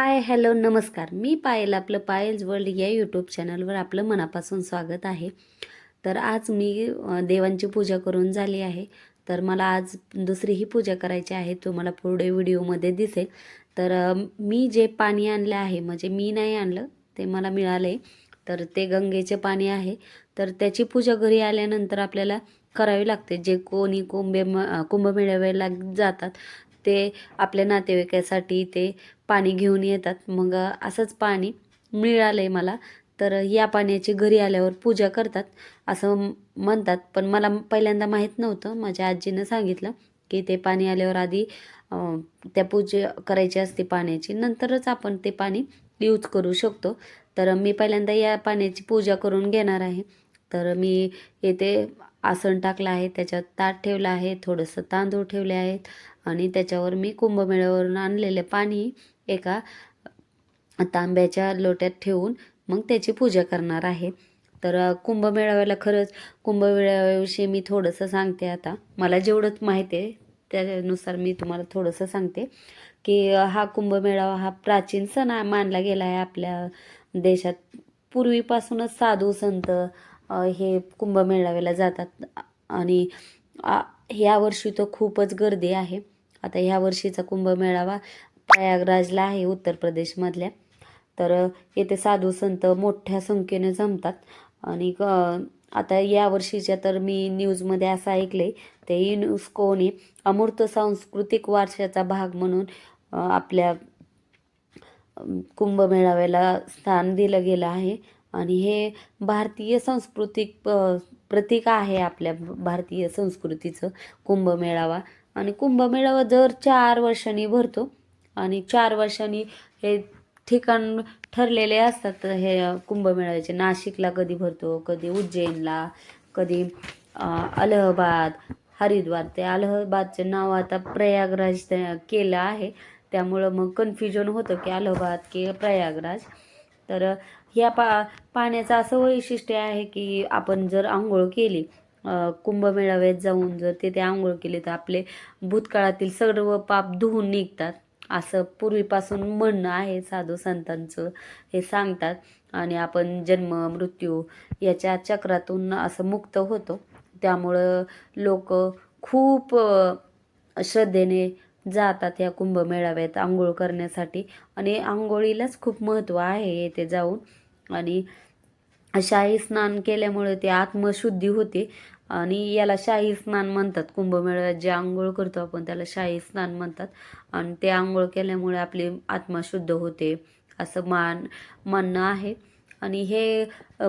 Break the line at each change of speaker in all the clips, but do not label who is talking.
Hi hello नमस्कार. मी पायल आपलं piles world या यूट्यूब चॅनलवर आपलं मनापासून स्वागत आहे. तर आज मी देवांची पूजा करून झाली आहे. तर मला आज दुसरीही पूजा करायची आहे तुम्हाला पुढे व्हिडिओमध्ये दिसेल. तर मी जे पाणी आणलं आहे म्हणजे मी नाही आणलं ते मला मिळाले तर ते गंगेचे पाणी आहे. तर त्याची पूजा घरी आल्यानंतर आपल्याला करावी लागते. जे कोणी कुंभे कुंभमेळ्यावेळेला जातात ते आपल्या नातेवाईकासाठी ते पाणी घेऊन येतात. मग असंच पाणी मिळालं आहे मला. तर या पाण्याची घरी आल्यावर पूजा करतात असं म्हणतात. पण मला पहिल्यांदा माहीत नव्हतं. माझ्या आजीनं सांगितलं की ते पाणी आल्यावर आधी त्या पूजा करायची असते पाण्याची. नंतरच आपण ते पाणी यूज करू शकतो. तर मी पहिल्यांदा या पाण्याची पूजा करून घेणार आहे. तर मी येथे आसन टाकलं आहे. त्याच्यात ताट ठेवलं आहे. थोडंसं तांदूळ ठेवले आहेत. आणि त्याच्यावर मी कुंभमेळ्यावरून आणलेले पाणी एका तांब्याच्या लोट्यात ठेवून मग त्याची पूजा करणार आहे. तर कुंभमेळाव्याला खरंच कुंभमेळाव्याविषयी मी थोडंसं सांगते आता. मला जेवढंच माहिती आहे त्यानुसार मी तुम्हाला थोडंसं सांगते की हा कुंभमेळावा हा प्राचीन सण मानला गेला आहे आपल्या देशात. पूर्वीपासूनच साधू संत हे कुंभमेळाव्याला जातात. आणि यावर्षी ह्या वर्षी तर खूपच गर्दी आहे. आता ह्या वर्षीचा कुंभमेळावा प्रयागराजला आहे उत्तर प्रदेशमधल्या. तर येथे साधू संत मोठ्या संख्येने जमतात. आणि क- आता या वर्षीच्या तर मी न्यूजमध्ये असं ऐकले ते युनेस्कोने अमूर्त सांस्कृतिक वारशाचा भाग म्हणून आपल्या कुंभमेळाव्याला स्थान दिलं गेलं आहे. आणि हे भारतीय सांस्कृतिक प्रतीक आहे आपल्या भारतीय संस्कृतीचं कुंभमेळावा. आणि कुंभमेळावा दर चार वर्षांनी भरतो. आणि चार वर्षांनी हे ठिकाण ठरलेले असतात हे कुंभमेळ्याचे. नाशिकला कधी भरतो कधी उज्जैनला कधी अलाहाबाद हरिद्वार. ते अलाहाबादचे नाव आता प्रयागराज केलं आहे. त्यामुळं मग कन्फ्युजन होतं की अलाहाबाद की प्रयागराज. तर ह्या पा पाण्याचं असं वैशिष्ट्य आहे की आपण जर आंघोळ केली कुंभमेळाव्यात जाऊन जर तिथे आंघोळ केली तर आपले भूतकाळातील सर्व पाप धुवून निघतात. असं पूर्वीपासून म्हणणं आहे साधू संतांचं. हे सांगतात. आणि आपण जन्म मृत्यू याच्या चक्रातून असं मुक्त होतो. त्यामुळं लोक खूप श्रद्धेने जातात या कुंभमेळाव्यात आंघोळ करण्यासाठी. आणि आंघोळीलाच खूप महत्त्व आहे येथे जाऊन. आणि शाही स्नान केल्यामुळे ते आत्मशुद्धी होते. आणि याला शाही स्नान म्हणतात. कुंभमेळ्यात जे आंघोळ करतो आपण त्याला शाही स्नान म्हणतात. आणि ते आंघोळ केल्यामुळे आपली आत्मा शुद्ध होते असं मान म्हणणं आहे. आणि हे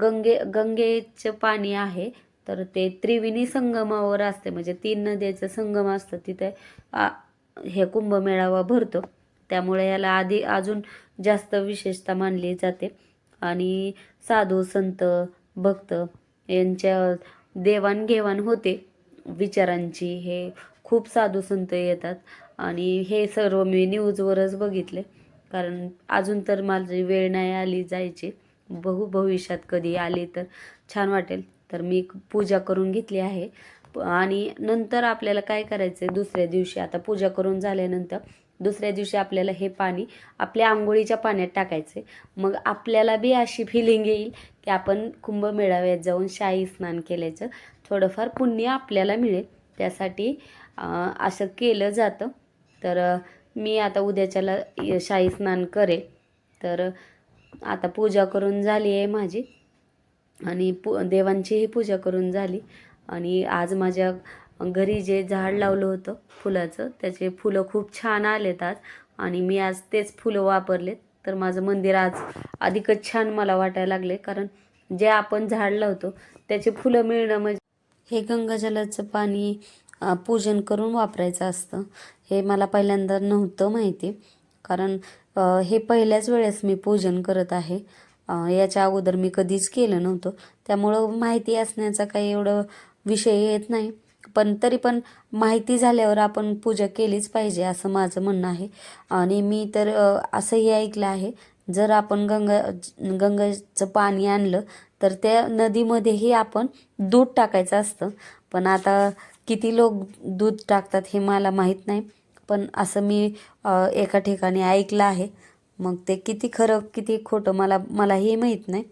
गंगे गंगेचं पाणी आहे. तर ते त्रिवेणी संगमावर असते. म्हणजे तीन नद्याचं संगम असतं. तिथे हे कुंभमेळावा भरतो. त्यामुळे याला आधी अजून जास्त विशेषता मानली जाते. आणि साधू संत भक्त यांच्या देवाणघेवाण होते. विचारांची हे खूप साधू संत येतात. आणि हे सर्व मी न्यूजवरच बघितले. कारण अजून तर माझी वेळ नाही आली जायची. बहु भविष्यात कधी आली तर छान वाटेल. तर मी पूजा करून घेतली आहे. आणि नंतर आपल्याला काय करायचं आहे दुसऱ्या दिवशी आता पूजा करून झाल्यानंतर दुसऱ्या दिवशी आपल्याला हे पाणी आपल्या आंघोळीच्या पाण्यात टाकायचं. मग आपल्याला बी अशी फिलिंग येईल की आपण कुंभमेळाव्यात जाऊन शाही स्नान केल्याचं थोडंफार पुण्य आपल्याला मिळेल. त्यासाठी असं केलं जातं. तर मी आता उद्याच्याला शाही स्नान करेल. तर आता पूजा करून झाली आहे माझी. आणि पू देवांचीही पूजा करून झाली. आणि आज माझ्या घरी जे झाड लावलं होतं फुलाचं त्याचे फुलं खूप छान आलेत आज. आणि मी आज तेच फुलं वापरलेत. तर माझं मंदिर आज अधिकच छान मला वाटायला लागले कारण जे आपण झाड लावतो त्याचे फुलं मिळणं म्हणजे हे गंगाजलाचं पाणी पूजन करून वापरायचं असतं. हे मला पहिल्यांदा नव्हतं माहिती. कारण हे पहिल्याच वेळेस मी पूजन करत आहे. याच्या अगोदर मी कधीच केलं नव्हतं. त्यामुळं माहिती असण्याचा काही एवढं विषय येत नाही. पण तरी पण माहिती झाल्यावर आपण पूजा केलीच पाहिजे असं माझं म्हणणं आहे. आणि मी तर असंही ऐकलं आहे जर आपण गंगा गंगाचं पाणी आणलं तर त्या नदीमध्येही आपण दूध टाकायचं असतं. पण आता किती लोक दूध टाकतात हे मला माहीत नाही. पण असं मी एका ठिकाणी ऐकलं आहे. मग ते किती खरं किती खोटं मला मलाही माहीत नाही.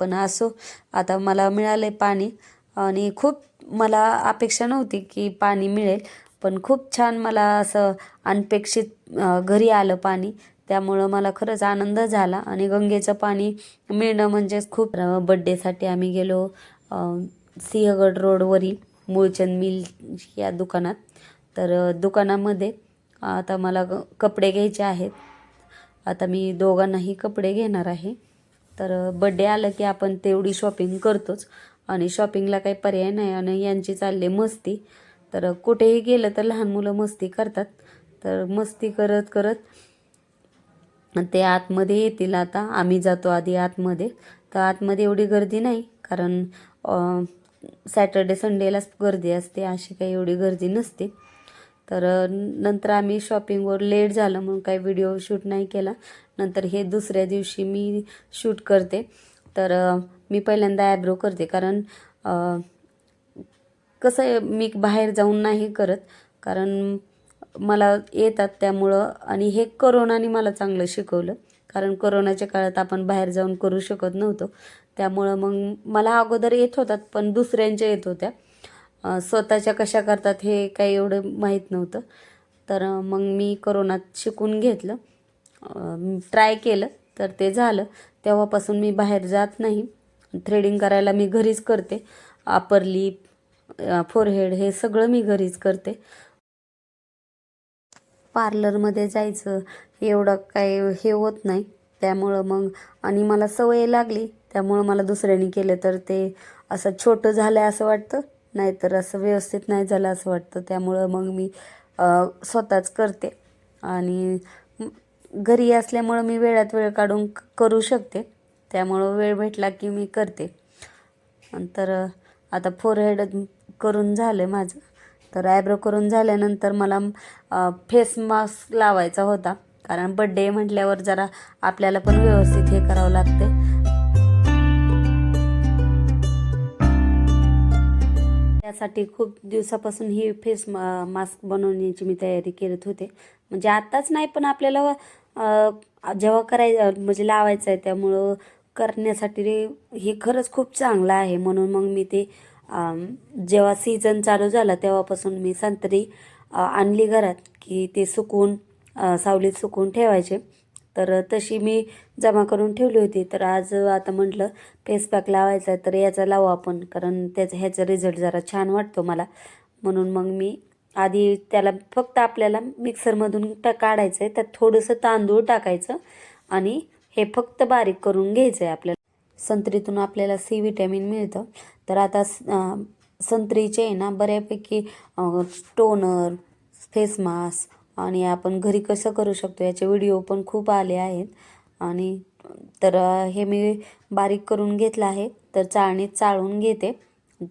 पण असो आता मला मिळालं आहे पाणी आणि खूप मला अपेक्षा नव्हती की पाणी मिळेल पण खूप छान मला असं अनपेक्षित घरी आलं पाणी. त्यामुळं मला खरंच आनंद झाला आणि गंगेचं पाणी मिळणं म्हणजेच खूप बड्डेसाठी आम्ही गेलो सिंहगड रोडवरील मूळचंद मिल या दुकानात. तर दुकानामध्ये आता मला ग- कपडे घ्यायचे आहेत. आता मी दोघांनाही कपडे घेणार आहे. तर बड्डे आलं की आपण तेवढी शॉपिंग करतोच. आणि शॉपिंगला काही पर्याय नाही आणि यांची चालली मस्ती. तर कुठेही गेलं तर लहान मुलं मस्ती करतात. तर मस्ती करत करत ते आतमध्ये येतील आता. आम्ही जातो आधी आतमध्ये. तर आतमध्ये एवढी गर्दी नाही कारण सॅटर्डे संडेलाच गर्दी असते. अशी काही एवढी गर्दी नसते. तर नंतर आम्ही शॉपिंगवर लेट झालं म्हणून काही व्हिडिओ शूट नाही केला. नंतर हे दुसऱ्या दिवशी मी शूट करते. तर मी पहिल्यांदा ॲब्रो करते. कारण कसं आहे मी बाहेर जाऊन नाही करत. कारण मला येतात त्यामुळं आणि हे करोनाने मला चांगलं शिकवलं. कारण करोनाच्या काळात आपण बाहेर जाऊन करू शकत नव्हतो. त्यामुळं मग मला अगोदर येत होतात पण दुसऱ्यांच्या येत होत्या. स्वतःच्या कशा करतात हे काही एवढं माहीत नव्हतं. तर मग मी करोनात शिकून घेतलं. ट्राय केलं तर ते झालं. तेव्हापासून मी बाहेर जात नाही. थ्रेडिंग करायला मी घरीच करते. अपर लिप फोरहेड हे सगळं मी घरीच करते. पार्लरमध्ये जायचं एवढं काय हे होत नाही. त्यामुळं मग आणि मला सवय लागली. त्यामुळं मला दुसऱ्याने केलं तर ते असं छोटं झालं आहे असं वाटतं नाहीतर असं व्यवस्थित नाही झालं असं वाटतं. त्यामुळं मग मी स्वतःच करते. आणि घरी असल्यामुळं मी वेळात वेळ काढून करू शकते. त्यामुळं वेळ भेटला की मी करते. नंतर आता फोरहेड करून झालं माझं. तर आयब्रो करून झाल्यानंतर मला फेस मास्क लावायचा होता. कारण बड्डे म्हटल्यावर जरा आपल्याला पण व्यवस्थित हे करावं लागते त्यासाठी खूप दिवसापासून ही फेस मा मास्क बनवण्याची मी तयारी करत होते. म्हणजे आत्ताच नाही पण आपल्याला जेव्हा कराय म्हणजे लावायचं आहे त्यामुळं करण्यासाठी हे खरंच खूप चांगलं आहे. म्हणून मग मी ते जेव्हा सीझन चालू झाला तेव्हापासून मी संत्री आणली घरात की ते सुकून सावलीत सुकून ठेवायचे. तर तशी मी जमा करून ठेवली होती. तर आज आता म्हटलं फेस पॅक लावायचा आहे तर याचा लावू आपण. कारण त्याचा ह्याचा रिझल्ट जरा छान वाटतो मला. म्हणून मग मी आधी त्याला फक्त आपल्याला मिक्सरमधून टा काढायचं आहे त्यात थोडंसं तांदूळ टाकायचं आणि हे फक्त बारीक करून घ्यायचं आहे आपल्याला. संत्रीतून आपल्याला सी विटॅमिन मिळतं. तर आता स- संत्रीचे आहे ना बऱ्यापैकी टोनर फेस मास्क आणि आपण घरी कसं करू शकतो याचे व्हिडिओ पण खूप आले आहेत. आणि तर हे मी बारीक करून घेतलं आहे. तर चाळणीत चाळून घेते.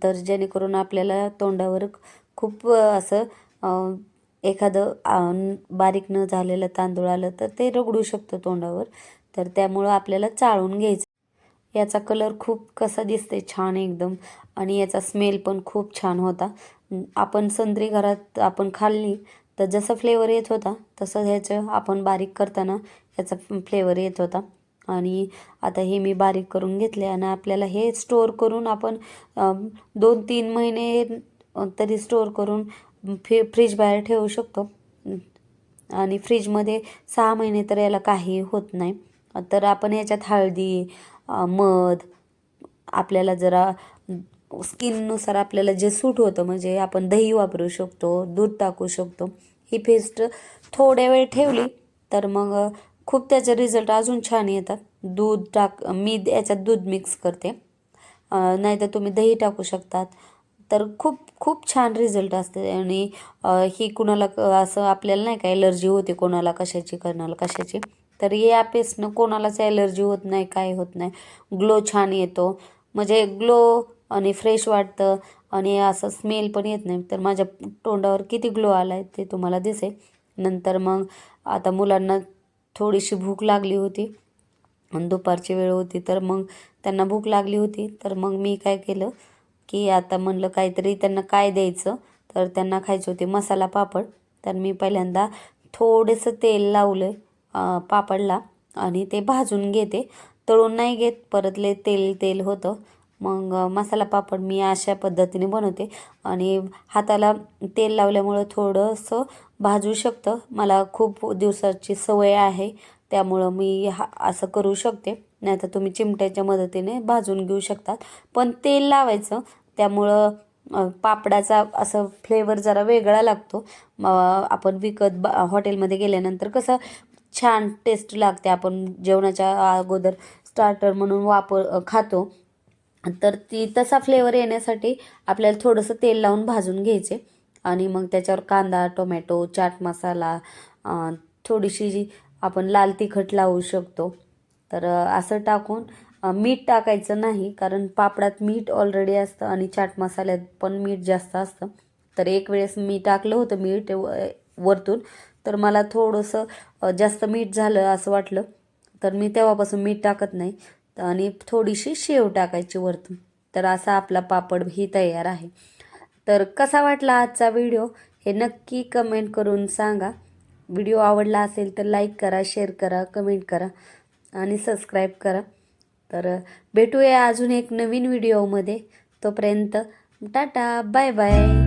तर जेणेकरून आपल्याला तोंडावर खूप असं एखादं बारीक न झालेलं तांदूळ आलं तर ते रगडू शकतं तोंडावर. तर त्यामुळं आपल्याला चाळून घ्यायचं. याचा कलर खूप कसा दिसते छान एकदम. आणि याचा स्मेल पण खूप छान होता. आपण संत्री घरात आपण खाल्ली तर जसं फ्लेवर येत होता तसं ह्याचं आपण बारीक करताना याचा फ्लेवर येत होता. आणि आता हे मी बारीक करून घेतले आणि आपल्याला हे स्टोअर करून आपण दोन तीन महिने तरी स्टोअर करून फ्री फ्रीज बाहेर ठेवू शकतो. आणि फ्रीजमध्ये सहा महिने तर याला काही होत नाही. तर आपण याच्यात हळदी मध आपल्याला जरा स्किननुसार आपल्याला जे सूट होतं म्हणजे आपण दही वापरू शकतो दूध टाकू शकतो ही पेस्ट थोड्या वेळ ठेवली तर मग खूप त्याचे रिझल्ट अजून छान येतात. दूध टाक मी याच्यात दूध मिक्स करते. नाहीतर तुम्ही दही टाकू शकतात. तर खूप खूप छान रिझल्ट असते. आणि ही कुणाला क- असं आपल्याला नाही का एलर्जी होते कोणाला कशाची कोणाला कशाची. तर या पेस्टनं कोणालाच ॲलर्जी होत नाही काय होत नाही. ग्लो छान येतो. म्हणजे ग्लो आणि फ्रेश वाटतं आणि असं स्मेल पण येत नाही. तर माझ्या तोंडावर किती ग्लो आला आहे ते तुम्हाला दिसेल. नंतर मग आता मुलांना थोडीशी भूक लागली होती. आणि दुपारची वेळ होती तर मग त्यांना भूक लागली होती. तर मग मी काय केलं की आता म्हणलं काहीतरी त्यांना काय द्यायचं. तर त्यांना खायचे होते मसाला पापड. तर मी पहिल्यांदा थोडंसं तेल लावलं आहे पापडला आणि ते भाजून घेते. तळून नाही घेत परतले तेल तेल होतं. मग मसाला पापड मी अशा पद्धतीने बनवते. आणि हाताला तेल लावल्यामुळं थोडंसं भाजू शकतं. मला खूप दिवसाची सवय आहे त्यामुळं मी हा असं करू शकते. नाही तर तुम्ही चिमट्याच्या मदतीने भाजून घेऊ शकतात. पण तेल लावायचं त्यामुळं पापडाचा असं फ्लेवर जरा वेगळा लागतो. आपण विकत बा हॉटेलमध्ये गेल्यानंतर कसं छान टेस्ट लागते. आपण जेवणाच्या अगोदर स्टार्टर म्हणून वापर खातो. तर ती तसा फ्लेवर येण्यासाठी आपल्याला थोडंसं तेल लावून भाजून घ्यायचे. आणि मग त्याच्यावर कांदा टोमॅटो चाट मसाला थोडीशी जी आपण लाल तिखट लावू शकतो. तर असं टाकून मीठ टाकायचं नाही. कारण पापडात मीठ ऑलरेडी असतं आणि चाट मसाल्यात पण मीठ जास्त असतं. तर एक वेळेस मी टाकलं होतं मीठ व- वरतून. तर मला थोडंसं जास्त मीठ झालं असं वाटलं. तर मी तेव्हापासून मीठ टाकत नाही. आणि थोडीशी शेव टाकायची वरतून. तर असा आपला पापड ही तयार आहे. तर कसा वाटला आजचा व्हिडिओ? हे नक्की कमेंट करून सांगा. व्हिडिओ आवडला असेल तर लाईक करा शेअर करा कमेंट करा आणि सबस्क्राईब करा. तर भेटूया अजून एक नवीन व्हिडिओमध्ये. तोपर्यंत टाटा बाय बाय.